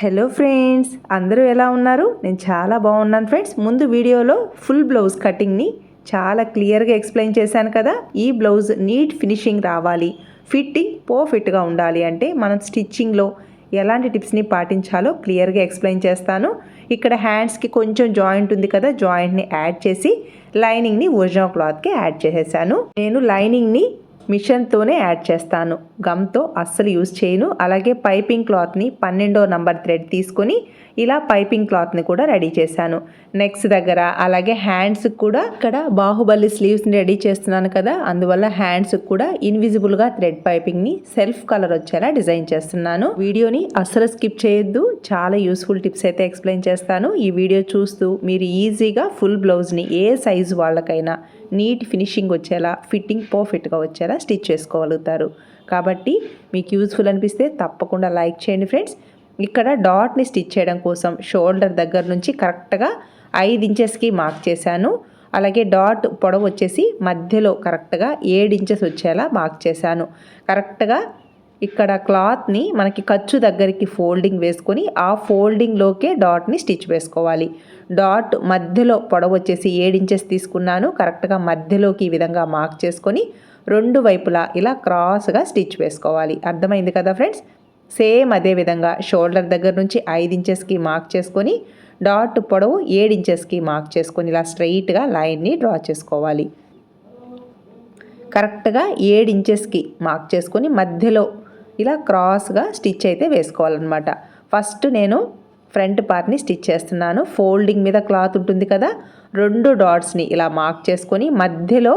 Hello friends అందరూ ఎలా ఉన్నారు? నేను చాలా బాగున్నాను ఫ్రెండ్స్ ముందు వీడియోలో ఫుల్ బ్లౌజ్ కటింగ్ని చాలా క్లియర్గా ఎక్స్ప్లెయిన్ చేశాను కదా? ఈ బ్లౌజ్ నీట్ ఫినిషింగ్ రావాలి. ఫిట్టింగ్ పర్ఫెక్ట్గా ఉండాలి. అంటే మనం స్టిచ్చింగ్లో ఎలాంటి టిప్స్ని పాటించాలో క్లియర్గా ఎక్స్ప్లెయిన్ చేస్తాను. ఇక్కడ హ్యాండ్స్కి కొంచెం జాయింట్ ఉంది కదా? జాయింట్ని యాడ్ చేసి లైనింగ్ని ఒరిజినల్ క్లాత్కి యాడ్ చేసేసాను. నేను లైనింగ్ని మిషన్తోనే యాడ్ చేస్తాను. గమ్తో అస్సలు యూజ్ చేయను. అలాగే పైపింగ్ క్లాత్ని పన్నెండో నంబర్ థ్రెడ్ తీసుకొని ఇలా పైపింగ్ క్లాత్ని కూడా రెడీ చేశాను. నెక్స్ దగ్గర అలాగే హ్యాండ్స్కి కూడా ఇక్కడ బాహుబలి స్లీవ్స్ని రెడీ చేస్తున్నాను కదా అందువల్ల హ్యాండ్స్కి కూడా ఇన్విజిబుల్గా థ్రెడ్ పైపింగ్ని సెల్ఫ్ కలర్ వచ్చేలా డిజైన్ చేస్తున్నాను. వీడియోని అస్సలు స్కిప్ చేయొద్దు చాలా యూస్ఫుల్ టిప్స్ అయితే ఎక్స్ప్లెయిన్ చేస్తాను. ఈ వీడియో చూస్తూ మీరు ఈజీగా ఫుల్ బ్లౌజ్ని ఏ సైజు వాళ్ళకైనా నీట్ ఫినిషింగ్ వచ్చేలా ఫిట్టింగ్ పర్ఫెక్ట్గా వచ్చేలా స్టిచ్ చేసుకోగలుగుతారు. కాబట్టి మీకు యూస్ఫుల్ అనిపిస్తే తప్పకుండా లైక్ చేయండి ఫ్రెండ్స్. ఇక్కడ డాట్ని స్టిచ్ చేయడం కోసం షోల్డర్ దగ్గర నుంచి కరెక్ట్గా ఐదు ఇంచెస్కి మార్క్ చేశాను. అలాగే డాట్ పొడవు వచ్చేసి మధ్యలో కరెక్ట్గా ఏడు ఇంచెస్ వచ్చేలా మార్క్ చేశాను. కరెక్ట్గా ఇక్కడ క్లాత్ని మనకి ఖర్చు దగ్గరికి ఫోల్డింగ్ వేసుకొని ఆ ఫోల్డింగ్లోకే డాట్ని స్టిచ్ వేసుకోవాలి. డాట్ మధ్యలో పొడవు వచ్చేసి ఏడు ఇంచెస్ తీసుకున్నాను. కరెక్ట్గా మధ్యలోకి ఈ విధంగా మార్క్ చేసుకొని రెండు వైపులా ఇలా క్రాస్గా స్టిచ్ వేసుకోవాలి. అర్థమైంది కదా ఫ్రెండ్స్ సేమ్ అదే విధంగా షోల్డర్ దగ్గర నుంచి ఐదు ఇంచెస్కి మార్క్ చేసుకొని డాట్ పొడవు ఏడు ఇంచెస్కి మార్క్ చేసుకొని ఇలా స్ట్రైట్గా లైన్ని డ్రా చేసుకోవాలి. కరెక్ట్గా ఏడు ఇంచెస్కి మార్క్ చేసుకొని మధ్యలో ఇలా క్రాస్గా స్టిచ్ అయితే వేసుకోవాలన్నమాట. ఫస్ట్ నేను ఫ్రంట్ పార్ట్ని స్టిచ్ చేస్తున్నాను. ఫోల్డింగ్ మీద క్లాత్ ఉంటుంది కదా రెండు డాట్స్ని ఇలా మార్క్ చేసుకొని మధ్యలో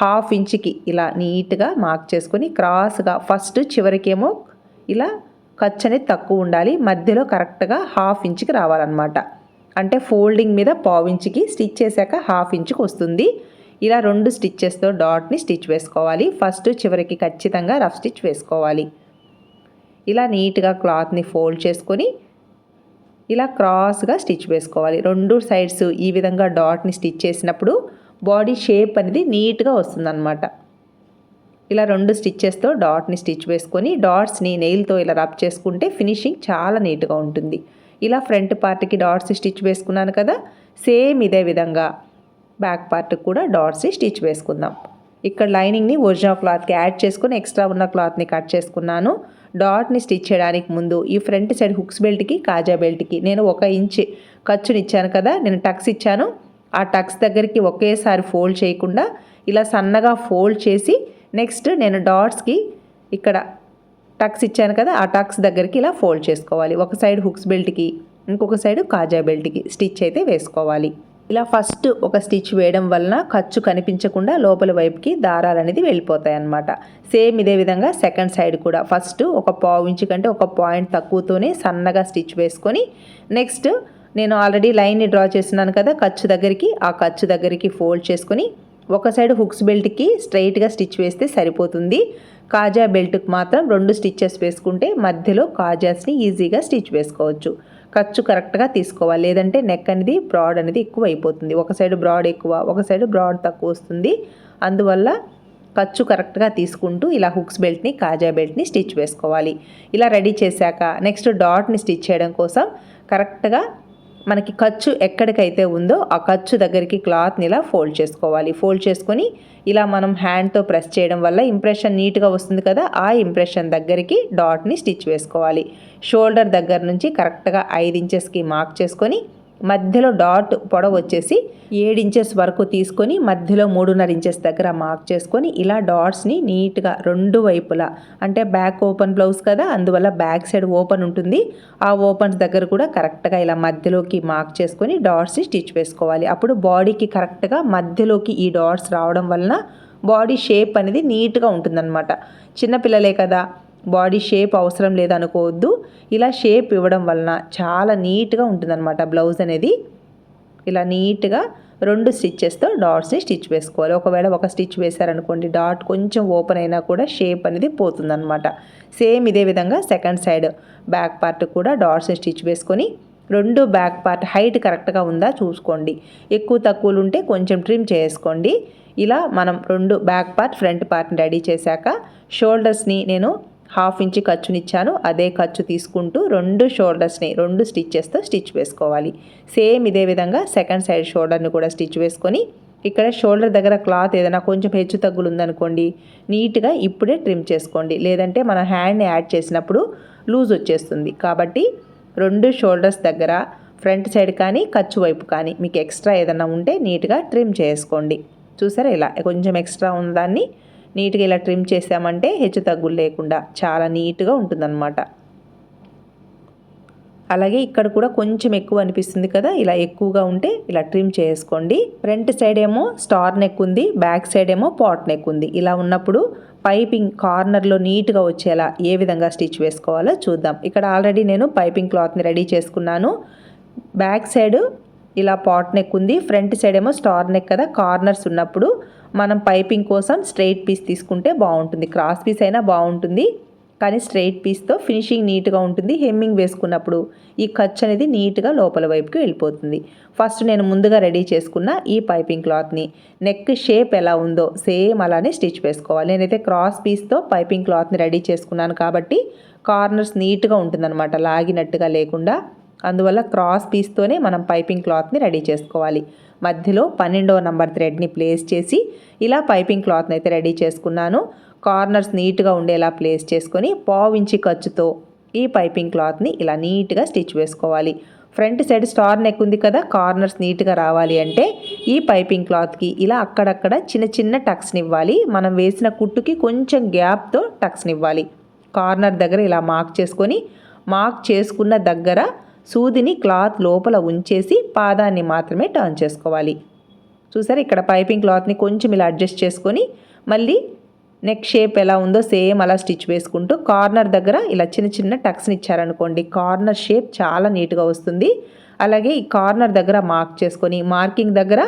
హాఫ్ ఇంచ్కి ఇలా నీట్గా మార్క్ చేసుకొని క్రాస్గా ఫస్ట్ చివరికేమో ఇలా ఖర్చు అనేది తక్కువ ఉండాలి. మధ్యలో కరెక్ట్గా హాఫ్ ఇంచ్కి రావాలన్నమాట. అంటే ఫోల్డింగ్ మీద పావు ఇంచుకి స్టిచ్ చేశాక హాఫ్ ఇంచుకి వస్తుంది. ఇలా రెండు స్టిచ్చెస్తో డాట్ని స్టిచ్ వేసుకోవాలి. ఫస్ట్ చివరికి ఖచ్చితంగా రఫ్ స్టిచ్ వేసుకోవాలి. ఇలా నీట్గా క్లాత్ని ఫోల్డ్ చేసుకొని ఇలా క్రాస్గా స్టిచ్ వేసుకోవాలి. రెండు సైడ్స్ ఈ విధంగా డాట్ని స్టిచ్ చేసినప్పుడు బాడీ షేప్ అనేది నీట్గా వస్తుందన్నమాట. ఇలా రెండు స్టిచ్చెస్తో డాట్ని స్టిచ్ వేసుకొని డాట్స్ని నెయిల్తో ఇలా రబ్ చేసుకుంటే ఫినిషింగ్ చాలా నీట్గా ఉంటుంది. ఇలా ఫ్రంట్ పార్ట్కి డాట్స్ స్టిచ్ వేసుకున్నాను కదా సేమ్ ఇదే విధంగా బ్యాక్ పార్ట్కి కూడా డాట్స్ స్టిచ్ వేసుకుందాం. ఇక్కడ లైనింగ్ని ఒరిజినల్ క్లాత్కి యాడ్ చేసుకుని ఎక్స్ట్రా ఉన్న క్లాత్ని కట్ చేసుకున్నాను. డాట్ని స్టిచ్ చేయడానికి ముందు ఈ ఫ్రంట్ సైడ్ హుక్స్ బెల్ట్కి కాజా బెల్ట్కి నేను ఒక ఇంచ్ ఖర్చుని ఇచ్చాను కదా నేను టక్స్ ఇచ్చాను. ఆ టక్స్ దగ్గరికి ఒకేసారి ఫోల్డ్ చేయకుండా ఇలా సన్నగా ఫోల్డ్ చేసి నెక్స్ట్ నేను డాట్స్కి ఇక్కడ టక్స్ ఇచ్చాను కదా ఆ టక్స్ దగ్గరికి ఇలా ఫోల్డ్ చేసుకోవాలి. ఒక సైడ్ హుక్స్ బెల్ట్కి ఇంకొక సైడ్ కాజా బెల్ట్కి స్టిచ్ అయితే వేసుకోవాలి. ఇలా ఫస్ట్ ఒక స్టిచ్ వేయడం వలన ఖర్చు కనిపించకుండా లోపల వైపుకి దారాలు అనేది వెళ్ళిపోతాయి అన్నమాట. సేమ్ ఇదే విధంగా సెకండ్ సైడ్ కూడా. ఫస్ట్ ఒక పావు ఇంచు కంటే ఒక పాయింట్ తక్కువతోనే సన్నగా స్టిచ్ వేసుకొని నెక్స్ట్ నేను ఆల్రెడీ లైన్ని డ్రా చేసినాను కదా ఖర్చు దగ్గరికి ఆ ఖర్చు దగ్గరికి ఫోల్డ్ చేసుకొని ఒక సైడ్ హుక్స్ బెల్ట్కి స్ట్రైట్గా స్టిచ్ వేస్తే సరిపోతుంది. కాజా బెల్ట్కి మాత్రం రెండు స్టిచ్చెస్ వేసుకుంటే మధ్యలో కాజాస్ని ఈజీగా స్టిచ్ వేసుకోవచ్చు. ఖర్చు కరెక్ట్గా తీసుకోవాలి. లేదంటే నెక్ అనేది బ్రాడ్ అనేది ఎక్కువ అయిపోతుంది ఒక సైడ్ బ్రాడ్ ఎక్కువ ఒక సైడ్ బ్రాడ్ తక్కువ వస్తుంది. అందువల్ల ఖర్చు కరెక్ట్గా తీసుకుంటూ ఇలా హుక్స్ బెల్ట్ని కాజా బెల్ట్ని స్టిచ్ వేసుకోవాలి. ఇలా రెడీ చేశాక నెక్స్ట్ డాట్ని స్టిచ్ చేయడం కోసం కరెక్ట్గా మనకి ఖర్చు ఎక్కడికైతే ఉందో ఆ ఖర్చు దగ్గరికి క్లాత్ని ఇలా ఫోల్డ్ చేసుకోవాలి. ఫోల్డ్ చేసుకొని ఇలా మనం హ్యాండ్తో ప్రెస్ చేయడం వల్ల ఇంప్రెషన్ నీట్గా వస్తుంది కదా ఆ ఇంప్రెషన్ దగ్గరికి డాట్ని స్టిచ్ వేసుకోవాలి. షోల్డర్ దగ్గర నుంచి కరెక్ట్గా ఐదు ఇంచెస్కి మార్క్ చేసుకొని మధ్యలో డాట్ పొడవు వచ్చేసి ఏడు ఇంచెస్ వరకు తీసుకొని మధ్యలో మూడున్నర ఇంచెస్ దగ్గర మార్క్ చేసుకొని ఇలా డాట్స్ని నీట్గా రెండు వైపులా అంటే బ్యాక్ ఓపెన్ బ్లౌజ్ కదా అందువల్ల బ్యాక్ సైడ్ ఓపెన్ ఉంటుంది. ఆ ఓపెన్స్ దగ్గర కూడా కరెక్ట్గా ఇలా మధ్యలోకి మార్క్ చేసుకొని డాట్స్ని స్టిచ్ వేసుకోవాలి. అప్పుడు బాడీకి కరెక్ట్గా మధ్యలోకి ఈ డాట్స్ రావడం వలన బాడీ షేప్ అనేది నీట్గా ఉంటుందన్నమాట. చిన్నపిల్లలే కదా బాడీ షేప్ అవసరం లేదనుకోవద్దు. ఇలా షేప్ ఇవ్వడం వలన చాలా నీట్గా ఉంటుందన్నమాట బ్లౌజ్ అనేది. ఇలా నీట్గా రెండు స్టిచ్చెస్తో డాట్స్ని స్టిచ్ వేసుకోవాలి. ఒకవేళ ఒక స్టిచ్ వేశారనుకోండి డాట్ కొంచెం ఓపెన్ అయినా కూడా షేప్ అనేది పోతుందన్నమాట. సేమ్ ఇదే విధంగా సెకండ్ సైడ్ బ్యాక్ పార్ట్ కూడా డాట్స్ని స్టిచ్ వేసుకొని రెండు బ్యాక్ పార్ట్ హైట్ కరెక్ట్గా ఉందా చూసుకోండి. ఎక్కువ తక్కువలు ఉంటే కొంచెం ట్రిమ్ చేసుకోండి. ఇలా మనం రెండు బ్యాక్ పార్ట్ ఫ్రంట్ పార్ట్ని రెడీ చేశాక షోల్డర్స్ని నేను హాఫ్ ఇంచ్ ఖర్చునిచ్చాను. అదే ఖర్చు తీసుకుంటూ రెండు షోల్డర్స్ని రెండు స్టిచ్చెస్తో స్టిచ్ వేసుకోవాలి. సేమ్ ఇదే విధంగా సెకండ్ సైడ్ షోల్డర్ని కూడా స్టిచ్ వేసుకొని ఇక్కడ షోల్డర్ దగ్గర క్లాత్ ఏదైనా కొంచెం హెచ్చు తగ్గులు ఉందనుకోండి నీట్గా ఇప్పుడే ట్రిమ్ చేసుకోండి. లేదంటే మన హ్యాండ్ని యాడ్ చేసినప్పుడు లూజ్ వచ్చేస్తుంది. కాబట్టి రెండు షోల్డర్స్ దగ్గర ఫ్రంట్ సైడ్ కానీ ఖర్చు వైపు కానీ మీకు ఎక్స్ట్రా ఏదైనా ఉంటే నీట్గా ట్రిమ్ చేసుకోండి. చూసారా ఇలా? కొంచెం ఎక్స్ట్రా ఉన్నదాన్ని నీట్గా ఇలా ట్రిమ్ చేసామంటే హెచ్చు తగ్గులు లేకుండా చాలా నీట్గా ఉంటుందన్నమాట. అలాగే ఇక్కడ కూడా కొంచెం ఎక్కువ అనిపిస్తుంది కదా ఇలా ఎక్కువగా ఉంటే ఇలా ట్రిమ్ చేసుకోండి. ఫ్రంట్ సైడ్ ఏమో స్టార్ నెక్ ఉంది బ్యాక్ సైడ్ ఏమో పాట్ నెక్ ఉంది. ఇలా ఉన్నప్పుడు పైపింగ్ కార్నర్లో నీట్గా వచ్చేలా ఏ విధంగా స్టిచ్ వేసుకోవాలో చూద్దాం. ఇక్కడ ఆల్రెడీ నేను పైపింగ్ క్లాత్ని రెడీ చేసుకున్నాను. బ్యాక్ సైడ్ ఇలా పాట్ నెక్ ఉంది ఫ్రంట్ సైడ్ ఏమో స్టార్ నెక్ కదా కార్నర్స్ ఉన్నప్పుడు మనం పైపింగ్ కోసం స్ట్రైట్ పీస్ తీసుకుంటే బాగుంటుంది. క్రాస్ పీస్ అయినా బాగుంటుంది. కానీ స్ట్రైట్ పీస్తో ఫినిషింగ్ నీట్గా ఉంటుంది. హెమ్మింగ్ వేసుకున్నప్పుడు ఈ ఖర్చు అనేది నీట్గా లోపల వైపుకి వెళ్ళిపోతుంది. ఫస్ట్ నేను ముందుగా రెడీ చేసుకున్న ఈ పైపింగ్ క్లాత్ని నెక్ షేప్ ఎలా ఉందో సేమ్ అలానే స్టిచ్ వేసుకోవాలి. నేనైతే క్రాస్ పీస్తో పైపింగ్ క్లాత్ని రెడీ చేసుకున్నాను కాబట్టి కార్నర్స్ నీట్గా ఉంటుందన్నమాట. లాగినట్టుగా లేకుండా అందువల్ల క్రాస్ పీస్తోనే మనం పైపింగ్ క్లాత్ని రెడీ చేసుకోవాలి. మధ్యలో పన్నెండవ నంబర్ థ్రెడ్ని ప్లేస్ చేసి ఇలా పైపింగ్ క్లాత్ని అయితే రెడీ చేసుకున్నాను. కార్నర్స్ నీట్గా ఉండేలా ప్లేస్ చేసుకొని పావించి ఖర్చుతో ఈ పైపింగ్ క్లాత్ని ఇలా నీట్గా స్టిచ్ వేసుకోవాలి. ఫ్రంట్ సైడ్ స్టార్ నెక్ ఉంది కదా కార్నర్స్ నీట్గా రావాలి అంటే ఈ పైపింగ్ క్లాత్కి ఇలా అక్కడక్కడ చిన్న చిన్న టక్స్ని ఇవ్వాలి. మనం వేసిన కుట్టుకి కొంచెం గ్యాప్తో టక్స్ని ఇవ్వాలి. కార్నర్ దగ్గర ఇలా మార్క్ చేసుకొని మార్క్ చేసుకున్న దగ్గర సూదిని క్లాత్ లోపల ఉంచేసి పాదాన్ని మాత్రమే టర్న్ చేసుకోవాలి. చూసారు? ఇక్కడ పైపింగ్ క్లాత్ని కొంచెం ఇలా అడ్జస్ట్ చేసుకొని మళ్ళీ నెక్ షేప్ ఎలా ఉందో సేమ్ అలా స్టిచ్ వేసుకుంటూ కార్నర్ దగ్గర ఇలా చిన్న చిన్న టక్స్ని ఇచ్చారనుకోండి కార్నర్ షేప్ చాలా నీట్గా వస్తుంది. అలాగే ఈ కార్నర్ దగ్గర మార్క్ చేసుకొని మార్కింగ్ దగ్గర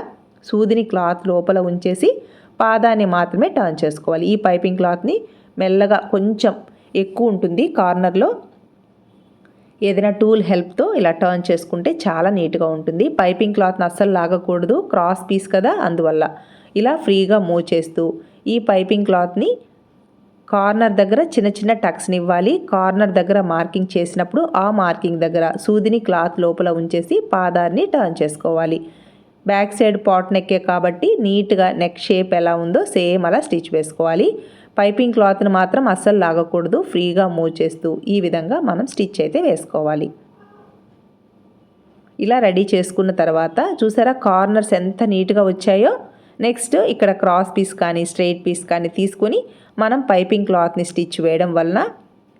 సూదిని క్లాత్ లోపల ఉంచేసి పాదాన్ని మాత్రమే టర్న్ చేసుకోవాలి. ఈ పైపింగ్ క్లాత్ని మెల్లగా కొంచెం ఎక్కువ ఉంటుంది కార్నర్లో. ఏదైనా టూల్ హెల్ప్తో ఇలా టర్న్ చేసుకుంటే చాలా నీట్గా ఉంటుంది. పైపింగ్ క్లాత్ని అస్సలు లాగకూడదు. క్రాస్ పీస్ కదా అందువల్ల. ఇలా ఫ్రీగా మూవ్ చేస్తూ ఈ పైపింగ్ క్లాత్ని కార్నర్ దగ్గర చిన్న చిన్న టక్స్ని ఇవ్వాలి. కార్నర్ దగ్గర మార్కింగ్ చేసినప్పుడు ఆ మార్కింగ్ దగ్గర సూదిని క్లాత్ లోపల ఉంచేసి పాదాన్ని టర్న్ చేసుకోవాలి. బ్యాక్ సైడ్ పాట్ నెక్కే కాబట్టి నీట్గా నెక్ షేప్ ఎలా ఉందో సేమ్ అలా స్టిచ్ వేసుకోవాలి. పైపింగ్ క్లాత్ని మాత్రం అస్సలు లాగకూడదు. ఫ్రీగా మూవ్ చేస్తూ ఈ విధంగా మనం స్టిచ్ అయితే వేసుకోవాలి. ఇలా రెడీ చేసుకున్న తర్వాత చూసారా కార్నర్స్ ఎంత నీట్గా వచ్చాయో? నెక్స్ట్ ఇక్కడ క్రాస్ పీస్ కానీ స్ట్రైట్ పీస్ కానీ తీసుకొని మనం పైపింగ్ క్లాత్ని స్టిచ్ వేయడం వలన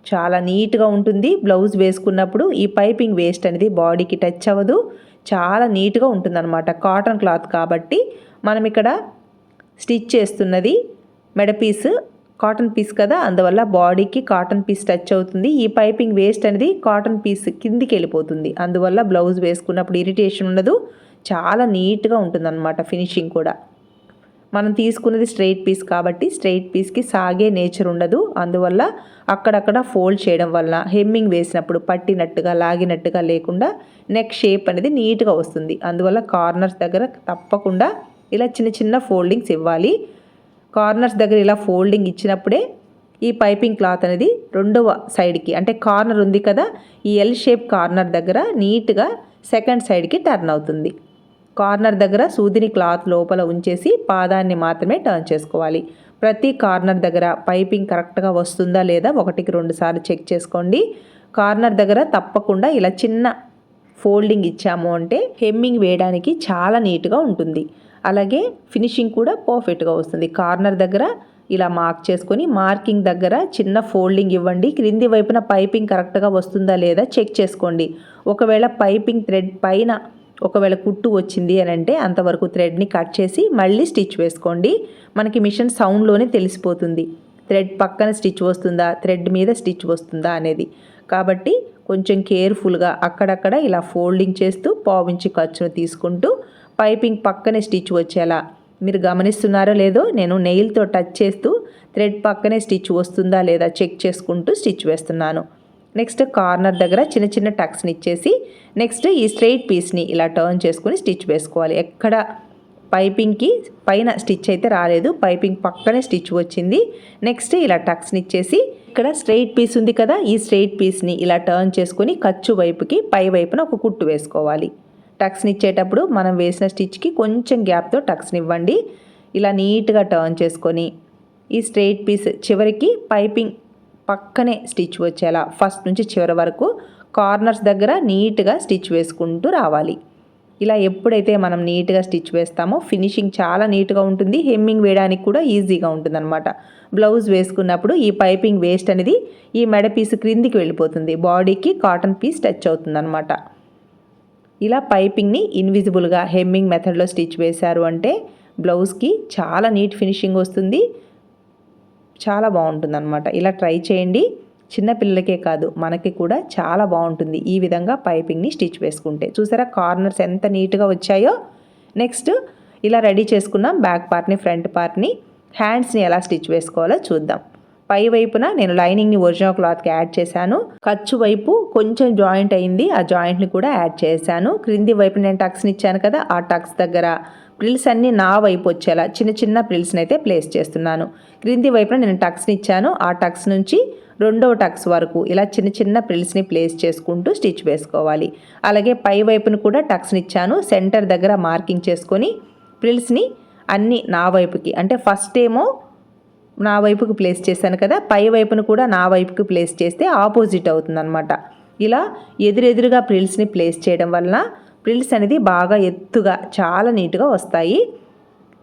చాలా నీట్గా ఉంటుంది. బ్లౌజ్ వేసుకున్నప్పుడు ఈ పైపింగ్ వేస్ట్ అనేది బాడీకి టచ్ అవ్వదు. చాలా నీట్గా ఉంటుందన్నమాట. కాటన్ క్లాత్ కాబట్టి మనం ఇక్కడ స్టిచ్ చేస్తున్నది మెడపీస్ కాటన్ పీస్ కదా అందువల్ల బాడీకి కాటన్ పీస్ టచ్ అవుతుంది. ఈ పైపింగ్ వేస్ట్ అనేది కాటన్ పీస్ కిందికి వెళ్ళిపోతుంది. అందువల్ల బ్లౌజ్ వేసుకున్నప్పుడు ఇరిటేషన్ ఉండదు. చాలా నీట్గా ఉంటుందన్నమాట ఫినిషింగ్ కూడా. మనం తీసుకున్నది స్ట్రైట్ పీస్ కాబట్టి స్ట్రైట్ పీస్కి సాగే నేచర్ ఉండదు. అందువల్ల అక్కడక్కడ ఫోల్డ్ చేయడం వల్ల హెమ్మింగ్ వేసినప్పుడు పట్టినట్టుగా లాగినట్టుగా లేకుండా నెక్ షేప్ అనేది నీట్గా వస్తుంది. అందువల్ల కార్నర్స్ దగ్గర తప్పకుండా ఇలా చిన్న చిన్న ఫోల్డింగ్స్ ఇవ్వాలి. కార్నర్స్ దగ్గర ఇలా ఫోల్డింగ్ ఇచ్చినప్పుడే ఈ పైపింగ్ క్లాత్ అనేది రెండవ సైడ్కి అంటే కార్నర్ ఉంది కదా ఈ ఎల్ షేప్ కార్నర్ దగ్గర నీట్గా సెకండ్ సైడ్కి టర్న్ అవుతుంది. కార్నర్ దగ్గర సూదిని క్లాత్ లోపల ఉంచేసి పాదాన్ని మాత్రమే టర్న్ చేసుకోవాలి. ప్రతి కార్నర్ దగ్గర పైపింగ్ కరెక్ట్గా వస్తుందా లేదా ఒకటికి రెండు సార్లు చెక్ చేసుకోండి. కార్నర్ దగ్గర తప్పకుండా ఇలా చిన్న ఫోల్డింగ్ ఇచ్చాము అంటే హెమ్మింగ్ వేయడానికి చాలా నీట్గా ఉంటుంది. అలాగే ఫినిషింగ్ కూడా పర్ఫెక్ట్గా వస్తుంది. కార్నర్ దగ్గర ఇలా మార్క్ చేసుకొని మార్కింగ్ దగ్గర చిన్న ఫోల్డింగ్ ఇవ్వండి. క్రింది వైపున పైపింగ్ కరెక్ట్గా వస్తుందా లేదా చెక్ చేసుకోండి. ఒకవేళ పైపింగ్ థ్రెడ్ పైన ఒకవేళ కుట్టు వచ్చింది అని అంటే అంతవరకు థ్రెడ్ని కట్ చేసి మళ్ళీ స్టిచ్ వేసుకోండి. మనకి మిషన్ సౌండ్లోనే తెలిసిపోతుంది. థ్రెడ్ పక్కన స్టిచ్ వస్తుందా థ్రెడ్ మీద స్టిచ్ వస్తుందా అనేది. కాబట్టి కొంచెం కేర్ఫుల్గా అక్కడక్కడ ఇలా ఫోల్డింగ్ చేస్తూ పావించి ఖర్చును తీసుకుంటూ పైపింగ్ పక్కనే స్టిచ్ వచ్చేలా. మీరు గమనిస్తున్నారో లేదో నేను నెయిల్తో టచ్ చేస్తూ థ్రెడ్ పక్కనే స్టిచ్ వస్తుందా లేదా చెక్ చేసుకుంటూ స్టిచ్ వేస్తున్నాను. నెక్స్ట్ కార్నర్ దగ్గర చిన్న చిన్న టక్స్ని ఇచ్చేసి నెక్స్ట్ ఈ స్ట్రెయిట్ పీస్ని ఇలా టర్న్ చేసుకుని స్టిచ్ వేసుకోవాలి. ఎక్కడ పైపింగ్కి పైన స్టిచ్ అయితే రాలేదు పైపింగ్ పక్కనే స్టిచ్ వచ్చింది. నెక్స్ట్ ఇలా టక్స్ని ఇచ్చేసి ఇక్కడ స్ట్రెయిట్ పీస్ ఉంది కదా ఈ స్ట్రెయిట్ పీస్ని ఇలా టర్న్ చేసుకొని ఖర్చు వైపుకి పై వైపున ఒక కుట్టు వేసుకోవాలి. టక్స్ని ఇచ్చేటప్పుడు మనం వేసిన స్టిచ్కి కొంచెం గ్యాప్తో టక్స్ని ఇవ్వండి. ఇలా నీట్గా టర్న్ చేసుకొని ఈ స్ట్రెయిట్ పీస్ చివరికి పైపింగ్ పక్కనే స్టిచ్ వచ్చేలా ఫస్ట్ నుంచి చివరి వరకు కార్నర్స్ దగ్గర నీట్గా స్టిచ్ వేసుకుంటూ రావాలి. ఇలా ఎప్పుడైతే మనం నీట్గా స్టిచ్ వేస్తామో ఫినిషింగ్ చాలా నీట్గా ఉంటుంది హెమ్మింగ్ వేయడానికి కూడా ఈజీగా ఉంటుందన్నమాట. బ్లౌజ్ వేసుకున్నప్పుడు ఈ పైపింగ్ వేస్ట్ అనేది ఈ మెడ పీస్ క్రిందికి వెళ్ళిపోతుంది బాడీకి కాటన్ పీస్ టచ్ అవుతుందన్నమాట. ఇలా పైపింగ్ని ఇన్విజిబుల్గా హెమ్మింగ్ మెథడ్లో స్టిచ్ వేశారు అంటే బ్లౌజ్కి చాలా నీట్ ఫినిషింగ్ వస్తుంది. చాలా బాగుంటుంది అనమాట ఇలా ట్రై చేయండి. చిన్నపిల్లలకే కాదు మనకి కూడా చాలా బాగుంటుంది ఈ విధంగా పైపింగ్ని స్టిచ్ వేసుకుంటే. చూసారా కార్నర్స్ ఎంత నీట్గా వచ్చాయో? నెక్స్ట్ ఇలా రెడీ చేసుకున్నాం బ్యాక్ పార్ట్ని ఫ్రంట్ పార్ట్ని హ్యాండ్స్ని ఎలా స్టిచ్ వేసుకోవాలో చూద్దాం. పై వైపున నేను లైనింగ్ని ఒరిజినల్ క్లాత్కి యాడ్ చేశాను. ఖర్చు వైపు కొంచెం జాయింట్ అయింది. ఆ జాయింట్ని కూడా యాడ్ చేశాను. క్రింది వైపు నేను టక్స్ని ఇచ్చాను కదా ఆ టక్స్ దగ్గర ప్రిల్స్ అన్నీ నా వైపు వచ్చేలా చిన్న చిన్న ప్రిల్స్ని అయితే ప్లేస్ చేస్తున్నాను. క్రింది వైపున నేను టక్స్ని ఇచ్చాను. ఆ టక్స్ నుంచి రెండవ టక్స్ వరకు ఇలా చిన్న చిన్న ప్రిల్స్ని ప్లేస్ చేసుకుంటూ స్టిచ్ వేసుకోవాలి. అలాగే పై వైపును కూడా టక్స్ని ఇచ్చాను. సెంటర్ దగ్గర మార్కింగ్ చేసుకొని ప్రిల్స్ని అన్ని నా వైపుకి అంటే ఫస్ట్ ఏమో నా వైపుకి ప్లేస్ చేశాను కదా పై వైపును కూడా నా వైపుకి ప్లేస్ చేస్తే ఆపోజిట్ అవుతుందన్నమాట. ఇలా ఎదురెదురుగా ప్రిల్స్ని ప్లేస్ చేయడం వలన ప్రిల్స్ అనేది బాగా ఎత్తుగా చాలా నీట్గా వస్తాయి.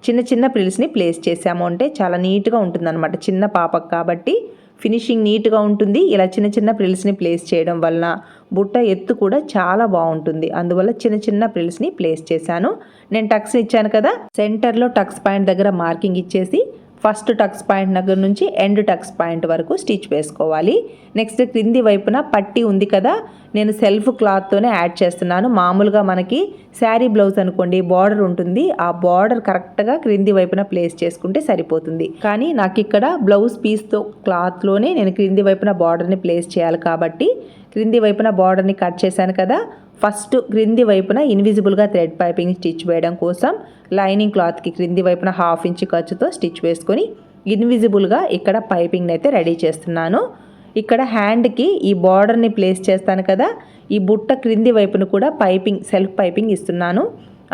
చిన్న చిన్న ప్రిల్స్ని ప్లేస్ చేసాము అంటే చాలా నీట్గా ఉంటుందన్నమాట. చిన్న పాపకు కాబట్టి ఫినిషింగ్ నీట్గా ఉంటుంది. ఇలా చిన్న చిన్న ప్రిల్స్ని ప్లేస్ చేయడం వలన బుట్ట ఎత్తు కూడా చాలా బాగుంటుంది. అందువల్ల చిన్న చిన్న ప్రిల్స్ని ప్లేస్ చేశాను. నేను టక్స్ ఇచ్చాను కదా సెంటర్లో టక్స్ పాయింట్ దగ్గర మార్కింగ్ ఇచ్చేసి ఫస్ట్ టక్స్ పాయింట్ దగ్గర నుంచి ఎండ్ టక్స్ పాయింట్ వరకు స్టిచ్ వేసుకోవాలి. నెక్స్ట్ క్రింది వైపున పట్టి ఉంది కదా నేను సెల్ఫ్ క్లాత్తోనే యాడ్ చేస్తున్నాను. మామూలుగా మనకి శారీ బ్లౌజ్ అనుకోండి బార్డర్ ఉంటుంది. ఆ బార్డర్ కరెక్ట్గా క్రింది వైపున ప్లేస్ చేసుకుంటే సరిపోతుంది. కానీ నాకు ఇక్కడ బ్లౌజ్ పీస్తో క్లాత్లోనే నేను క్రింది వైపున బార్డర్ని ప్లేస్ చేయాలి కాబట్టి క్రింది వైపున బార్డర్ని కట్ చేశాను కదా ఫస్ట్ క్రింది వైపున ఇన్విజిబుల్గా థ్రెడ్ పైపింగ్ స్టిచ్ వేయడం కోసం లైనింగ్ క్లాత్కి క్రింది వైపున హాఫ్ ఇంచ్ ఖర్చుతో స్టిచ్ వేసుకొని ఇన్విజిబుల్గా ఇక్కడ పైపింగ్ని అయితే రెడీ చేస్తున్నాను. ఇక్కడ హ్యాండ్కి ఈ బార్డర్ని ప్లేస్ చేస్తాను కదా ఈ బుట్ట క్రింది వైపున కూడా పైపింగ్ సెల్ఫ్ పైపింగ్ ఇస్తున్నాను.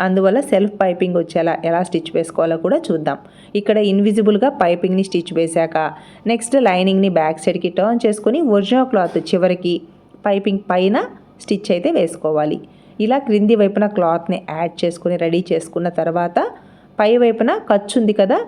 అందువల్ల సెల్ఫ్ పైపింగ్ వచ్చేలా ఎలా స్టిచ్ వేసుకోవాలో కూడా చూద్దాం. ఇక్కడ ఇన్విజిబుల్గా పైపింగ్ని స్టిచ్ వేశాక నెక్స్ట్ లైనింగ్ని బ్యాక్ సైడ్కి టర్న్ చేసుకొని ఒరిజినల్ క్లాత్ చివరికి పైపింగ్ పైన స్టిచ్ అయితే వేసుకోవాలి. ఇలా క్రింది వైపున క్లాత్ని యాడ్ చేసుకుని రెడీ చేసుకున్న తర్వాత పై వైపున ఖర్చు ఉంది కదా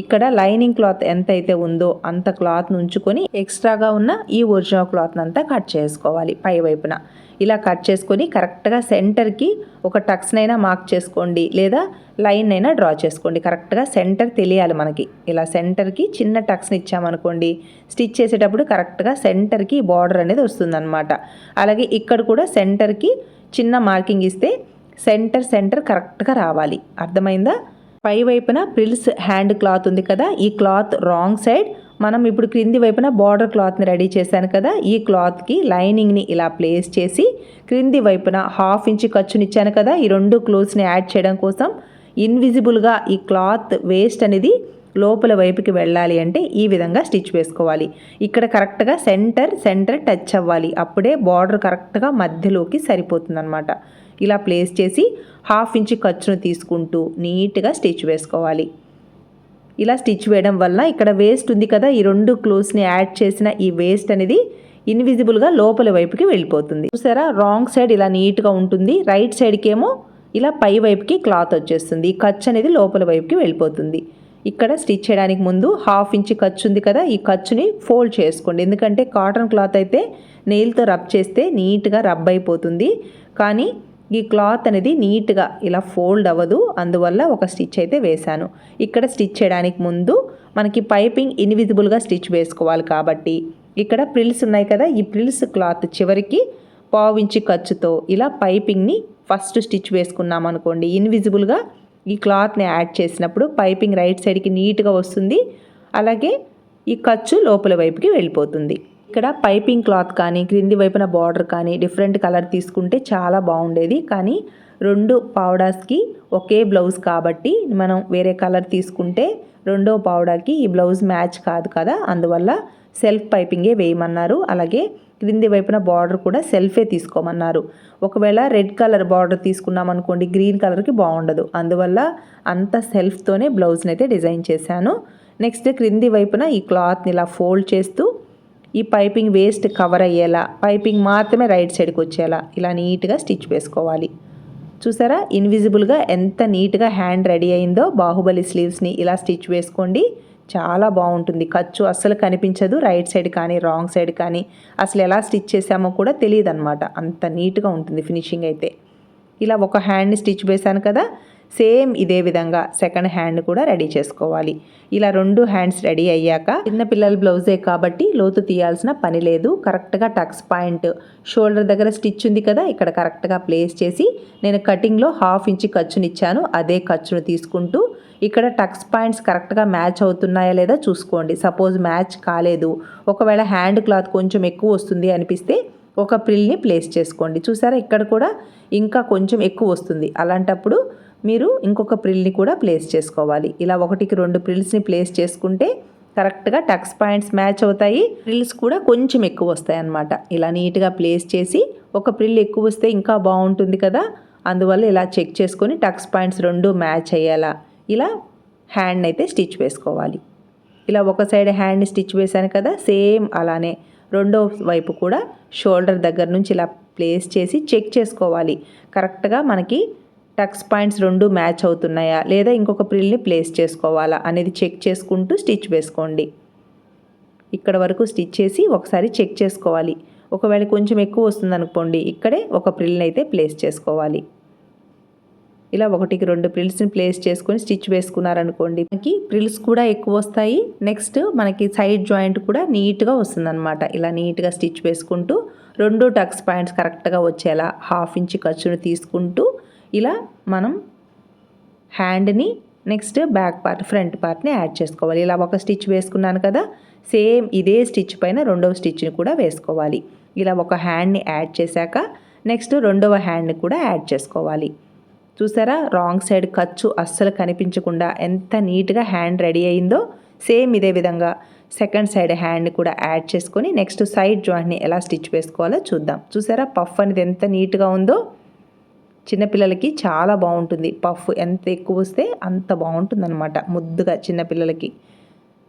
ఇక్కడ లైనింగ్ క్లాత్ ఎంత అయితే ఉందో అంత క్లాత్ను ఉంచుకొని ఎక్స్ట్రాగా ఉన్న ఈ ఒరిజినల్ క్లాత్ అంతా కట్ చేసుకోవాలి పై వైపున. ఇలా కట్ చేసుకొని కరెక్ట్గా సెంటర్కి ఒక టక్స్నైనా మార్క్ చేసుకోండి లేదా లైన్ అయినా డ్రా చేసుకోండి. కరెక్ట్గా సెంటర్ తెలియాలి మనకి. ఇలా సెంటర్కి చిన్న టక్స్ని ఇచ్చామనుకోండి స్టిచ్ చేసేటప్పుడు కరెక్ట్గా సెంటర్కి బార్డర్ అనేది వస్తుందన్నమాట. అలాగే ఇక్కడ కూడా సెంటర్కి చిన్న మార్కింగ్ ఇస్తే సెంటర్ సెంటర్ కరెక్ట్గా రావాలి. అర్థమైందా? పై వైపున ప్రిల్స్ హ్యాండ్ క్లాత్ ఉంది కదా ఈ క్లాత్ రాంగ్ సైడ్ మనం ఇప్పుడు క్రింది వైపున బార్డర్ క్లాత్ని రెడీ చేశాను కదా ఈ క్లాత్కి లైనింగ్ని ఇలా ప్లేస్ చేసి క్రింది వైపున హాఫ్ ఇంచ్ ఖర్చునిచ్చాను కదా ఈ రెండు క్లోత్స్ని యాడ్ చేయడం కోసం ఇన్విజిబుల్గా ఈ క్లాత్ వేస్ట్ అనేది లోపల వైపుకి వెళ్ళాలి అంటే ఈ విధంగా స్టిచ్ వేసుకోవాలి. ఇక్కడ కరెక్ట్గా సెంటర్ సెంటర్ టచ్ అవ్వాలి. అప్పుడే బార్డర్ కరెక్ట్గా మధ్యలోకి సరిపోతుందన్నమాట. ఇలా ప్లేస్ చేసి హాఫ్ ఇంచ్ ఖర్చును తీసుకుంటూ నీట్గా స్టిచ్ వేసుకోవాలి. ఇలా స్టిచ్ వేయడం వల్ల ఇక్కడ వేస్ట్ ఉంది కదా ఈ రెండు క్లోత్స్ని యాడ్ చేసిన ఈ వేస్ట్ అనేది ఇన్విజిబుల్గా లోపల వైపుకి వెళ్ళిపోతుంది. చూసారా? రాంగ్ సైడ్ ఇలా నీట్గా ఉంటుంది. రైట్ సైడ్కి ఏమో ఇలా పై వైపుకి క్లాత్ వచ్చేస్తుంది. ఈ ఖర్చు అనేది లోపల వైపుకి వెళ్ళిపోతుంది. ఇక్కడ స్టిచ్ చేయడానికి ముందు హాఫ్ ఇంచ్ ఖర్చు ఉంది కదా ఈ ఖర్చుని ఫోల్డ్ చేసుకోండి. ఎందుకంటే కాటన్ క్లాత్ అయితే నెయిల్తో రబ్ చేస్తే నీట్గా రబ్ అయిపోతుంది. కానీ ఈ క్లాత్ అనేది నీట్గా ఇలా ఫోల్డ్ అవ్వదు. అందువల్ల ఒక స్టిచ్ అయితే వేశాను. ఇక్కడ స్టిచ్ చేయడానికి ముందు మనకి పైపింగ్ ఇన్విజిబుల్గా స్టిచ్ వేసుకోవాలి కాబట్టి ఇక్కడ ప్రిల్స్ ఉన్నాయి కదా ఈ ప్రిల్స్ క్లాత్ చివరికి పావించి ఖర్చుతో ఇలా పైపింగ్ని ఫస్ట్ స్టిచ్ వేసుకున్నాం అనుకోండి. ఇన్విజిబుల్గా ఈ క్లాత్ని యాడ్ చేసినప్పుడు పైపింగ్ రైట్ సైడ్కి నీట్గా వస్తుంది. అలాగే ఈ ఖర్చు లోపల వైపుకి వెళ్ళిపోతుంది. ఇక్కడ పైపింగ్ క్లాత్ కానీ క్రింది వైపున బార్డర్ కానీ డిఫరెంట్ కలర్ తీసుకుంటే చాలా బాగుండేది. కానీ రెండు పావడాస్కి ఒకే బ్లౌజ్ కాబట్టి మనం వేరే కలర్ తీసుకుంటే రెండో పావడాకి ఈ బ్లౌజ్ మ్యాచ్ కాదు కదా. అందువల్ల సెల్ఫ్ పైపింగే వేయమన్నారు. అలాగే క్రింది వైపున బార్డర్ కూడా సెల్ఫే తీసుకోమన్నారు. ఒకవేళ రెడ్ కలర్ బార్డర్ తీసుకున్నాం అనుకోండి గ్రీన్ కలర్కి బాగుండదు. అందువల్ల అంత సెల్ఫ్తోనే బ్లౌజ్ని అయితే డిజైన్ చేశాను. నెక్స్ట్ క్రింది వైపున ఈ క్లాత్ని ఇలా ఫోల్డ్ చేస్తూ ఈ పైపింగ్ వేస్ట్ కవర్ అయ్యేలా పైపింగ్ మాత్రమే రైట్ సైడ్కి వచ్చేలా ఇలా నీట్గా స్టిచ్ వేసుకోవాలి. చూసారా? ఇన్విజిబుల్గా ఎంత నీట్గా హ్యాండ్ రెడీ అయిందో బాహుబలి స్లీవ్స్ని ఇలా స్టిచ్ వేసుకోండి. చాలా బాగుంటుంది. ఖర్చు అస్సలు కనిపించదు. రైట్ సైడ్ కానీ రాంగ్ సైడ్ కానీ. అసలు ఎలా స్టిచ్ చేసామో కూడా తెలియదు అనమాట అంత నీట్గా ఉంటుంది ఫినిషింగ్ అయితే. ఇలా ఒక హ్యాండ్ని స్టిచ్ వేశాను కదా? సేమ్ ఇదే విధంగా సెకండ్ హ్యాండ్ కూడా రెడీ చేసుకోవాలి. ఇలా రెండు హ్యాండ్స్ రెడీ అయ్యాక చిన్నపిల్లల బ్లౌజే కాబట్టి లోతు తీయాల్సిన పని లేదు. కరెక్ట్గా టక్స్ పాయింట్ షోల్డర్ దగ్గర స్టిచ్ ఉంది కదా ఇక్కడ కరెక్ట్గా ప్లేస్ చేసి నేను కటింగ్లో హాఫ్ ఇంచ్ ఖర్చునిచ్చాను అదే ఖర్చును తీసుకుంటూ ఇక్కడ టక్స్ పాయింట్స్ కరెక్ట్గా మ్యాచ్ అవుతున్నాయా లేదా చూసుకోండి. సపోజ్ మ్యాచ్ కాలేదు. ఒకవేళ హ్యాండ్ క్లాత్ కొంచెం ఎక్కువ వస్తుంది అనిపిస్తే ఒక ప్రిల్ని ప్లేస్ చేసుకోండి. చూసారా ఇక్కడ కూడా ఇంకా కొంచెం ఎక్కువ వస్తుంది. అలాంటప్పుడు మీరు ఇంకొక ప్రిల్ని కూడా ప్లేస్ చేసుకోవాలి. ఇలా ఒకటికి రెండు ప్రిల్స్ని ప్లేస్ చేసుకుంటే కరెక్ట్గా టక్స్ పాయింట్స్ మ్యాచ్ అవుతాయి. ప్రిల్స్ కూడా కొంచెం ఎక్కువ వస్తాయి అన్నమాట. ఇలా నీట్గా ప్లేస్ చేసి ఒక ప్రిల్ ఎక్కువ వస్తే ఇంకా బాగుంటుంది కదా? అందువల్ల ఇలా చెక్ చేసుకొని టక్స్ పాయింట్స్ రెండు మ్యాచ్ అయ్యేలా ఇలా హ్యాండ్ అయితే స్టిచ్ వేసుకోవాలి. ఇలా ఒక సైడ్ హ్యాండ్ స్టిచ్ వేశాను కదా? సేమ్ అలానే రెండో వైపు కూడా షోల్డర్ దగ్గర నుంచి ఇలా ప్లేస్ చేసి చెక్ చేసుకోవాలి. కరెక్ట్గా మనకి టక్స్ పాయింట్స్ రెండు మ్యాచ్ అవుతున్నాయా? లేదా ఇంకొక ప్రిల్ని ప్లేస్ చేసుకోవాలా? అనేది చెక్ చేసుకుంటూ స్టిచ్ వేసుకోండి. ఇక్కడ వరకు స్టిచ్ చేసి ఒకసారి చెక్ చేసుకోవాలి. ఒకవేళ కొంచెం ఎక్కువ వస్తుంది అనుకోండి ఇక్కడే ఒక ప్రిల్ని అయితే ప్లేస్ చేసుకోవాలి. ఇలా ఒకటికి రెండు ప్రిల్స్ని ప్లేస్ చేసుకొని స్టిచ్ వేసుకున్నారనుకోండి మనకి ప్రిల్స్ కూడా ఎక్కువ వస్తాయి. నెక్స్ట్ మనకి సైడ్ జాయింట్ కూడా నీట్గా వస్తుందన్నమాట. ఇలా నీట్గా స్టిచ్ వేసుకుంటూ రెండు టక్స్ పాయింట్స్ కరెక్ట్గా వచ్చేలా హాఫ్ ఇంచ్ ఖర్చును తీసుకుంటూ ఇలా మనం హ్యాండ్ని నెక్స్ట్ బ్యాక్ పార్ట్ ఫ్రంట్ పార్ట్ని యాడ్ చేసుకోవాలి. ఇలా ఒక స్టిచ్ వేసుకున్నాను కదా సేమ్ ఇదే స్టిచ్ పైన రెండవ స్టిచ్ని కూడా వేసుకోవాలి. ఇలా ఒక హ్యాండ్ని యాడ్ చేశాక నెక్స్ట్ రెండవ హ్యాండ్ని కూడా యాడ్ చేసుకోవాలి. చూసారా రాంగ్ సైడ్ ఖర్చు అస్సలు కనిపించకుండా ఎంత నీట్గా హ్యాండ్ రెడీ అయిందో సేమ్ ఇదే విధంగా సెకండ్ సైడ్ హ్యాండ్ కూడా యాడ్ చేసుకొని నెక్స్ట్ సైడ్ జాయింట్ని ఎలా స్టిచ్ వేసుకోవాలో చూద్దాం. చూసారా పఫ్ అనేది ఎంత నీట్గా ఉందో చిన్నపిల్లలకి చాలా బాగుంటుంది. పఫ్ ఎంత ఎక్కువ వస్తే అంత బాగుంటుందన్నమాట ముద్దుగా చిన్నపిల్లలకి.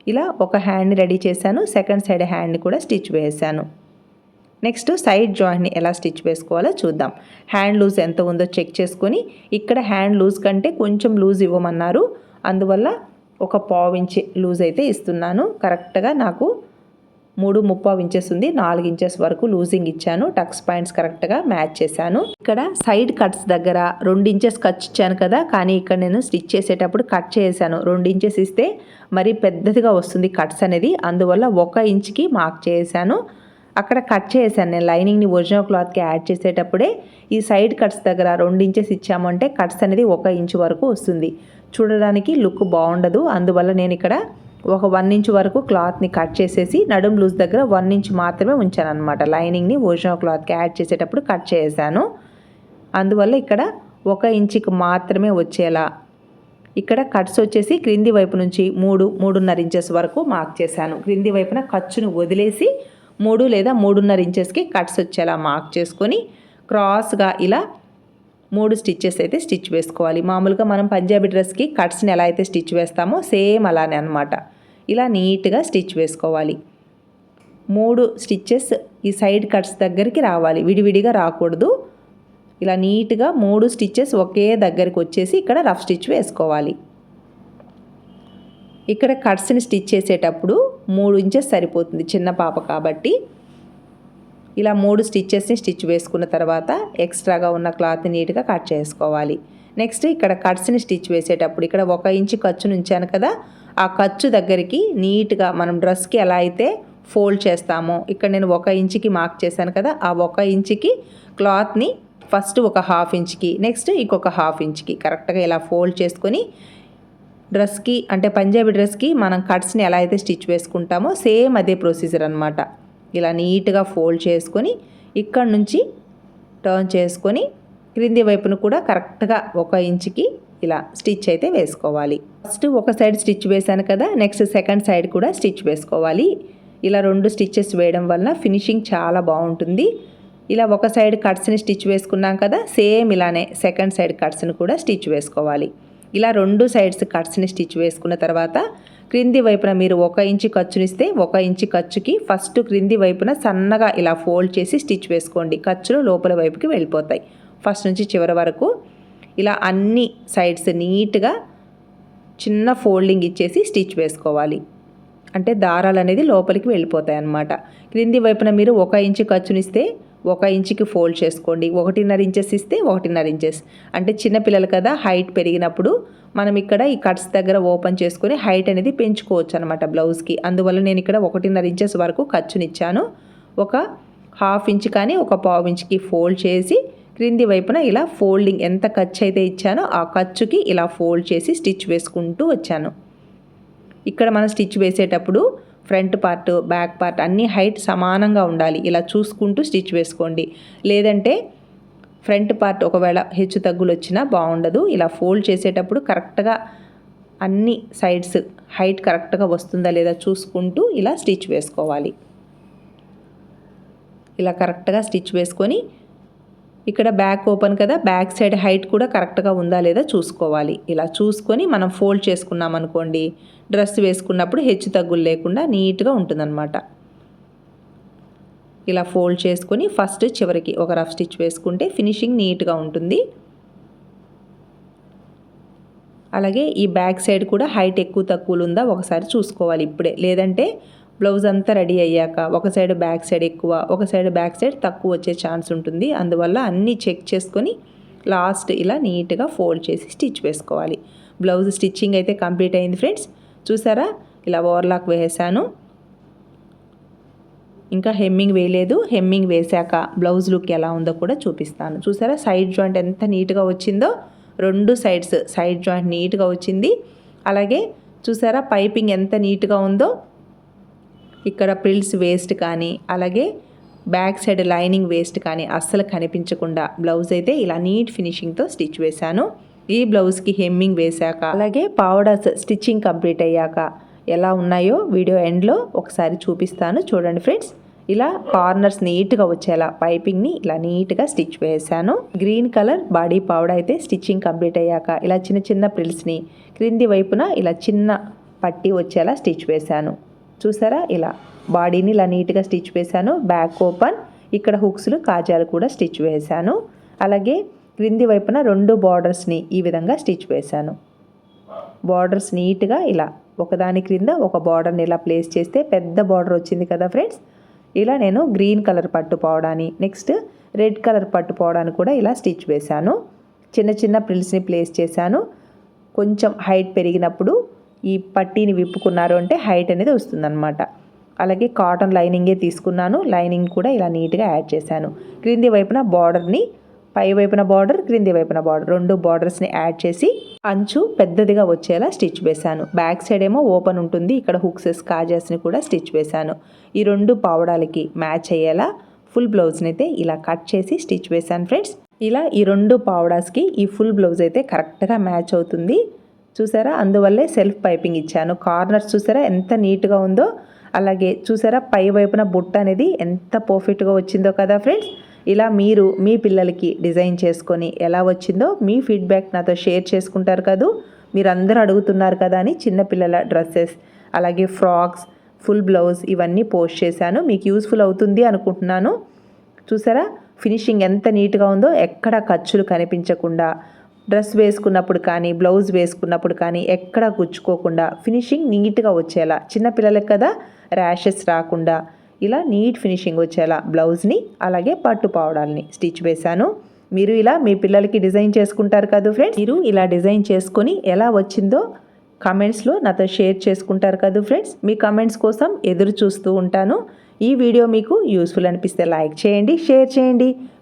ఇలా ఒక హ్యాండ్ని రెడీ చేశాను. సెకండ్ సైడ్ హ్యాండ్ని కూడా స్టిచ్ వేసాను నెక్స్ట్ సైడ్ జాయింట్ని ఎలా స్టిచ్ వేసుకోవాలో చూద్దాం. హ్యాండ్ లూజ్ ఎంత ఉందో చెక్ చేసుకొని ఇక్కడ హ్యాండ్ లూజ్ కంటే కొంచెం లూజ్ ఇవ్వమన్నారు. అందువల్ల ఒక పావు ఇంచ్ లూజ్ అయితే ఇస్తున్నాను. కరెక్ట్గా నాకు మూడు ముప్పావు ఇంచెస్ ఉంది నాలుగు ఇంచెస్ వరకు లూజింగ్ ఇచ్చాను. టక్స్ పాయింట్స్ కరెక్ట్గా మ్యాచ్ చేశాను. ఇక్కడ సైడ్ కట్స్ దగ్గర రెండు ఇంచెస్ కట్ ఇచ్చాను కదా కానీ ఇక్కడ నేను స్టిచ్ చేసేటప్పుడు కట్ చేశాను. రెండు ఇంచెస్ ఇస్తే మరి పెద్దదిగా వస్తుంది కట్స్ అనేది. అందువల్ల ఒక ఇంచ్కి మార్క్ చేశాను. అక్కడ కట్ చేశాను. నేను లైనింగ్ని ఒరిజినల్ క్లాత్కి యాడ్ చేసేటప్పుడే ఈ సైడ్ కట్స్ దగ్గర రెండు ఇంచెస్ ఇచ్చామంటే కట్స్ అనేది ఒక ఇంచు వరకు వస్తుంది. చూడడానికి లుక్ బాగుండదు. అందువల్ల నేను ఇక్కడ ఒక వన్ ఇంచ్ వరకు క్లాత్ని కట్ చేసేసి నడుం లూజ్ దగ్గర వన్ ఇంచ్ మాత్రమే ఉంచాను అనమాట లైనింగ్ని ఒరిజినల్ క్లాత్కి యాడ్ చేసేటప్పుడు కట్ చేశాను అందువల్ల ఇక్కడ ఒక ఇంచుకి మాత్రమే వచ్చేలా ఇక్కడ కట్స్ వచ్చేసి క్రింది వైపు నుంచి మూడు మూడున్నర ఇంచెస్ వరకు మార్క్ చేశాను. క్రింది వైపున ఖర్చును వదిలేసి మూడు లేదా మూడున్నర ఇంచెస్కి కట్స్ వచ్చేలా మార్క్ చేసుకొని క్రాస్గా ఇలా మూడు స్టిచ్చెస్ అయితే స్టిచ్ వేసుకోవాలి. మామూలుగా మనం పంజాబీ డ్రెస్కి కట్స్ని ఎలా అయితే స్టిచ్ వేస్తామో సేమ్ అలానే అనమాట ఇలా నీట్గా స్టిచ్ వేసుకోవాలి. మూడు స్టిచ్చెస్ ఈ సైడ్ కట్స్ దగ్గరికి రావాలి. విడివిడిగా రాకూడదు. ఇలా నీట్గా మూడు స్టిచ్చెస్ ఒకే దగ్గరికి వచ్చేసి ఇక్కడ రఫ్ స్టిచ్ వేసుకోవాలి. ఇక్కడ కట్స్ని స్టిచ్ చేసేటప్పుడు మూడు ఇంచెస్ సరిపోతుంది చిన్న పాప కాబట్టి. ఇలా మూడు స్టిచ్చెస్ని స్టిచ్ వేసుకున్న తర్వాత ఎక్స్ట్రాగా ఉన్న క్లాత్ నీట్గా కట్ చేసుకోవాలి. నెక్స్ట్ ఇక్కడ కట్స్ని స్టిచ్ వేసేటప్పుడు ఇక్కడ ఒక ఇంచు ఖర్చును ఉంచాను కదా ఆ ఖర్చు దగ్గరికి నీట్గా మనం డ్రెస్కి ఎలా అయితే ఫోల్డ్ చేస్తామో ఇక్కడ నేను ఒక ఇంచుకి మార్క్ చేశాను కదా ఆ ఒక ఇంచుకి క్లాత్ని ఫస్ట్ ఒక హాఫ్ ఇంచ్కి నెక్స్ట్ ఇంకొక హాఫ్ ఇంచ్కి కరెక్ట్గా ఇలా ఫోల్డ్ చేసుకొని డ్రెస్కి అంటే పంజాబీ డ్రెస్కి మనం కట్స్ని ఎలా అయితే స్టిచ్ వేసుకుంటామో సేమ్ అదే ప్రొసీజర్ అనమాట ఇలా నీట్గా ఫోల్డ్ చేసుకొని ఇక్కడ నుంచి టర్న్ చేసుకొని క్రింది వైపును కూడా కరెక్ట్గా ఒక ఇంచుకి ఇలా స్టిచ్ అయితే వేసుకోవాలి. ఫస్ట్ ఒక సైడ్ స్టిచ్ వేశాను కదా నెక్స్ట్ సెకండ్ సైడ్ కూడా స్టిచ్ వేసుకోవాలి. ఇలా రెండు స్టిచ్చెస్ వేయడం వల్ల ఫినిషింగ్ చాలా బాగుంటుంది. ఇలా ఒక సైడ్ కట్స్ని స్టిచ్ వేసుకున్నాం కదా సేమ్ ఇలానే సెకండ్ సైడ్ కట్స్ని కూడా స్టిచ్ వేసుకోవాలి. ఇలా రెండు సైడ్స్ కట్స్ని స్టిచ్ వేసుకున్న తర్వాత క్రింది వైపున మీరు ఒక ఇంచు ఖర్చునిస్తే ఒక ఇంచు ఖర్చుకి ఫస్ట్ క్రింది వైపున సన్నగా ఇలా ఫోల్డ్ చేసి స్టిచ్ వేసుకోండి. ఖర్చులు లోపల వైపుకి వెళ్ళిపోతాయి. ఫస్ట్ నుంచి చివరి వరకు ఇలా అన్ని సైడ్స్ నీట్గా చిన్న ఫోల్డింగ్ ఇచ్చేసి స్టిచ్ వేసుకోవాలి. అంటే దారాలు అనేది లోపలికి వెళ్ళిపోతాయి అన్నమాట క్రింది వైపున మీరు ఒక ఇంచు ఖర్చునిస్తే ఒక ఇంచుకి ఫోల్డ్ చేసుకోండి. ఒకటిన్నర ఇంచెస్ ఇస్తే ఒకటిన్నర ఇంచెస్. అంటే చిన్నపిల్లలు కదా హైట్ పెరిగినప్పుడు మనం ఇక్కడ ఈ కట్స్ దగ్గర ఓపెన్ చేసుకొని హైట్ అనేది పెంచుకోవచ్చు అనమాట బ్లౌజ్కి. అందువల్ల నేను ఇక్కడ ఒకటిన్నర ఇంచెస్ వరకు ఖర్చునిచ్చాను. ఒక హాఫ్ ఇంచ్ కానీ ఒక పావు ఇంచ్కి ఫోల్డ్ చేసి క్రింది వైపున ఇలా ఫోల్డింగ్ ఎంత ఖర్చు అయితే ఇచ్చానో ఆ ఖర్చుకి ఇలా ఫోల్డ్ చేసి స్టిచ్ వేసుకుంటూ వచ్చాను. ఇక్కడ మనం స్టిచ్ వేసేటప్పుడు ఫ్రంట్ పార్ట్ బ్యాక్ పార్ట్ అన్ని హైట్ సమానంగా ఉండాలి. ఇలా చూసుకుంటూ స్టిచ్ వేసుకోండి. లేదంటే ఫ్రంట్ పార్ట్ ఒకవేళ హెచ్చు తగ్గులు వచ్చినా బాగుండదు. ఇలా ఫోల్డ్ చేసేటప్పుడు కరెక్ట్గా అన్ని సైడ్స్ హైట్ కరెక్ట్గా వస్తుందా లేదా చూసుకుంటూ ఇలా స్టిచ్ వేసుకోవాలి. ఇలా కరెక్ట్గా స్టిచ్ వేసుకొని ఇక్కడ బ్యాక్ ఓపెన్ కదా బ్యాక్ సైడ్ హైట్ కూడా కరెక్ట్గా ఉందా లేదా చూసుకోవాలి. ఇలా చూసుకొని మనం ఫోల్డ్ చేసుకున్నాం అనుకోండి డ్రెస్ వేసుకున్నప్పుడు హెచ్చు తగ్గులు లేకుండా నీట్గా ఉంటుందన్నమాట. ఇలా ఫోల్డ్ చేసుకొని ఫస్ట్ చివరికి ఒక రఫ్ స్టిచ్ వేసుకుంటే ఫినిషింగ్ నీట్గా ఉంటుంది. అలాగే ఈ బ్యాక్ సైడ్ కూడా హైట్ ఎక్కువ తక్కువలు ఉందా ఒకసారి చూసుకోవాలి ఇప్పుడే. లేదంటే బ్లౌజ్ అంతా రెడీ అయ్యాక ఒక సైడ్ బ్యాక్ సైడ్ ఎక్కువ ఒక సైడ్ బ్యాక్ సైడ్ తక్కువ వచ్చే ఛాన్స్ ఉంటుంది. అందువల్ల అన్నీ చెక్ చేసుకొని లాస్ట్ ఇలా నీట్గా ఫోల్డ్ చేసి స్టిచ్ వేసుకోవాలి. బ్లౌజ్ స్టిచ్చింగ్ అయితే కంప్లీట్ అయింది ఫ్రెండ్స్. చూసారా? ఇలా ఓవర్లాక్ వేసాను ఇంకా హెమ్మింగ్ వేయలేదు. హెమ్మింగ్ వేశాక బ్లౌజ్ లుక్ ఎలా ఉందో కూడా చూపిస్తాను. చూసారా? సైడ్ జాయింట్ ఎంత నీట్గా వచ్చిందో రెండు సైడ్స్ సైడ్ జాయింట్ నీట్గా వచ్చింది. అలాగే చూసారా? పైపింగ్ ఎంత నీట్గా ఉందో ఇక్కడ ప్రిల్స్ వేస్ట్ కానీ అలాగే బ్యాక్ సైడ్ లైనింగ్ వేస్ట్ కానీ అస్సలు కనిపించకుండా బ్లౌజ్ అయితే ఇలా నీట్ ఫినిషింగ్తో స్టిచ్ వేశాను. ఈ బ్లౌజ్కి హెమ్మింగ్ వేశాక అలాగే పావడర్స్ స్టిచ్చింగ్ కంప్లీట్ అయ్యాక ఎలా ఉన్నాయో వీడియో ఎండ్లో ఒకసారి చూపిస్తాను. చూడండి ఫ్రెండ్స్ ఇలా కార్నర్స్ నీట్గా వచ్చేలా పైపింగ్ని ఇలా నీట్గా స్టిచ్ వేసాను గ్రీన్ కలర్ బాడీ పౌడర్ అయితే స్టిచ్చింగ్ కంప్లీట్ అయ్యాక ఇలా చిన్న చిన్న ప్రిల్స్ని క్రింది వైపున ఇలా చిన్న పట్టి వచ్చేలా స్టిచ్ వేశాను. చూసారా? ఇలా బాడీని ఇలా నీట్గా స్టిచ్ వేశాను. Back open. ఇక్కడ హుక్స్లు కాజాలు కూడా స్టిచ్ వేశాను. అలాగే క్రింది వైపున రెండు బార్డర్స్ని ఈ విధంగా స్టిచ్ వేశాను. బార్డర్స్ నీట్గా ఇలా ఒకదాని క్రింద ఒక బార్డర్ని ఇలా ప్లేస్ చేస్తే పెద్ద బార్డర్ వచ్చింది కదా ఫ్రెండ్స్? ఇలా నేను గ్రీన్ కలర్ పట్టు పోవడాన్ని నెక్స్ట్ రెడ్ కలర్ పట్టు పోవడానికి కూడా ఇలా స్టిచ్ వేశాను. చిన్న చిన్న ప్రిల్స్ని ప్లేస్ చేశాను. కొంచెం హైట్ పెరిగినప్పుడు ఈ పట్టీని విప్పుకున్నారు అంటే హైట్ అనేది వస్తుందన్నమాట. అలాగే కాటన్ లైనింగే తీసుకున్నాను. లైనింగ్ కూడా ఇలా నీట్గా యాడ్ చేశాను. క్రింది వైపున బార్డర్ని పై వైపున బార్డర్ క్రింది వైపున బార్డర్ రెండు బార్డర్స్ని యాడ్ చేసి అంచు పెద్దదిగా వచ్చేలా స్టిచ్ వేశాను. బ్యాక్ సైడ్ ఏమో ఓపెన్ ఉంటుంది. ఇక్కడ హుక్సెస్ కాజాస్ని కూడా స్టిచ్ వేశాను. ఈ రెండు పావడాలకి మ్యాచ్ అయ్యేలా ఫుల్ బ్లౌజ్ని అయితే ఇలా కట్ చేసి స్టిచ్ వేశాను ఫ్రెండ్స్. ఇలా ఈ రెండు పావడాస్కి ఈ ఫుల్ బ్లౌజ్ అయితే కరెక్ట్గా మ్యాచ్ అవుతుంది. చూసారా? అందువల్లే సెల్ఫ్ పైపింగ్ ఇచ్చాను. కార్నర్స్ చూసారా ఎంత నీట్గా ఉందో? అలాగే చూసారా పై వైపున బుట్ట అనేది ఎంత పర్ఫెక్ట్గా వచ్చిందో కదా ఫ్రెండ్స్ ఇలా మీరు మీ పిల్లలకి డిజైన్ చేసుకొని ఎలా వచ్చిందో మీ ఫీడ్బ్యాక్ నాతో షేర్ చేసుకుంటారు కదూ? మీరు అందరూ అడుగుతున్నారు కదా అని చిన్నపిల్లల డ్రెస్సెస్ అలాగే ఫ్రాక్స్ ఫుల్ బ్లౌజ్ ఇవన్నీ పోస్ట్ చేశాను. మీకు యూస్ఫుల్ అవుతుంది అనుకుంటున్నాను. చూసారా? ఫినిషింగ్ ఎంత నీట్గా ఉందో ఎక్కడ ఖర్చులు కనిపించకుండా డ్రెస్ వేసుకున్నప్పుడు కానీ బ్లౌజ్ వేసుకున్నప్పుడు కానీ ఎక్కడ గుచ్చుకోకుండా ఫినిషింగ్ నీట్గా వచ్చేలా. చిన్నపిల్లలకి కదా ర్యాషెస్ రాకుండా ఇలా నీట్ ఫినిషింగ్ వచ్చేలా. బ్లౌజ్ని అలాగే పట్టు పావడాలని స్టిచ్ వేశాను. మీరు ఇలా మీ పిల్లలకి డిజైన్ చేసుకుంటారు కదా ఫ్రెండ్స్? మీరు ఇలా డిజైన్ చేసుకొని ఎలా వచ్చిందో కమెంట్స్లో నాతో షేర్ చేసుకుంటారు కదా ఫ్రెండ్స్? మీ కమెంట్స్ కోసం ఎదురు చూస్తూ ఉంటాను. ఈ వీడియో మీకు యూస్ఫుల్ అనిపిస్తే లైక్ చేయండి షేర్ చేయండి.